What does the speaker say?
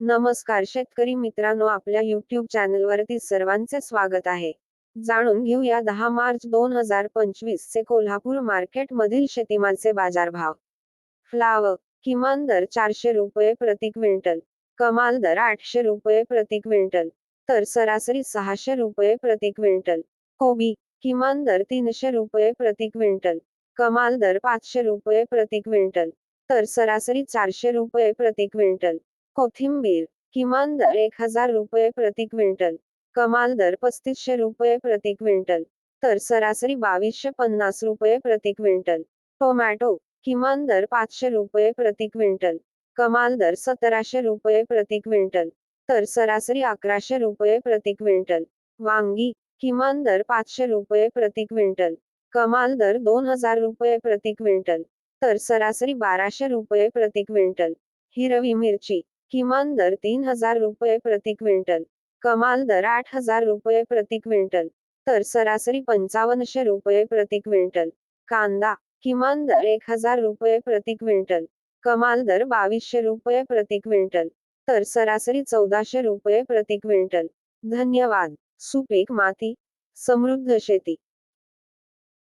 नमस्कार शेतकरी मित्रांनो आपल्या युट्यूब चॅनलवरती सर्वांचे स्वागत आहे. जाणून घेऊया दहा मार्च दोन हजार पंचवीस चे कोल्हापूर मार्केट मधील शेतीमालचे बाजारभाव. फ्लावर किमान दर चारशे रुपये प्रति क्विंटल कमाल दर आठशे रुपये प्रति क्विंटल तर सरासरी सहाशे रुपये प्रति क्विंटल. कोबी किमान दर तीनशे रुपये प्रति क्विंटल कमाल दर पाचशे रुपये प्रति क्विंटल तर सरासरी चारशे रुपये प्रति क्विंटल. कोथिंबीर किमान दर एक हजार रुपये प्रति क्विंटल कमाल दर पस्तीसशे रुपये प्रति क्विंटल तर सरासरी बावीसशे पन्नास रुपये प्रति क्विंटल टोमॅटो किमान दर पाचशे रुपये प्रति क्विंटल कमाल दर सतराशे रुपये प्रति क्विंटल तर सरासरी अकराशे रुपये प्रति क्विंटल वांगी किमान दर पाचशे रुपये प्रति क्विंटल कमाल दर दोन हजार रुपये प्रति क्विंटल तर सरासरी बाराशे रुपये प्रति क्विंटल हिरवी मिरची किमान दर तीन हजार रुपये प्रति क्विंटल. कमाल दर आठ हजार रुपये प्रति क्विंटल. तर सरासरी पंचावन्नशे रुपये प्रति क्विंटल. कांदा किमान दर एक हजार रुपये प्रति क्विंटल. कमाल दर बावीसशे रुपये प्रति क्विंटल. तर सरासरी चौदाशे रुपये प्रति क्विंटल. धन्यवाद. सुपीक माती. समृद्ध शेती.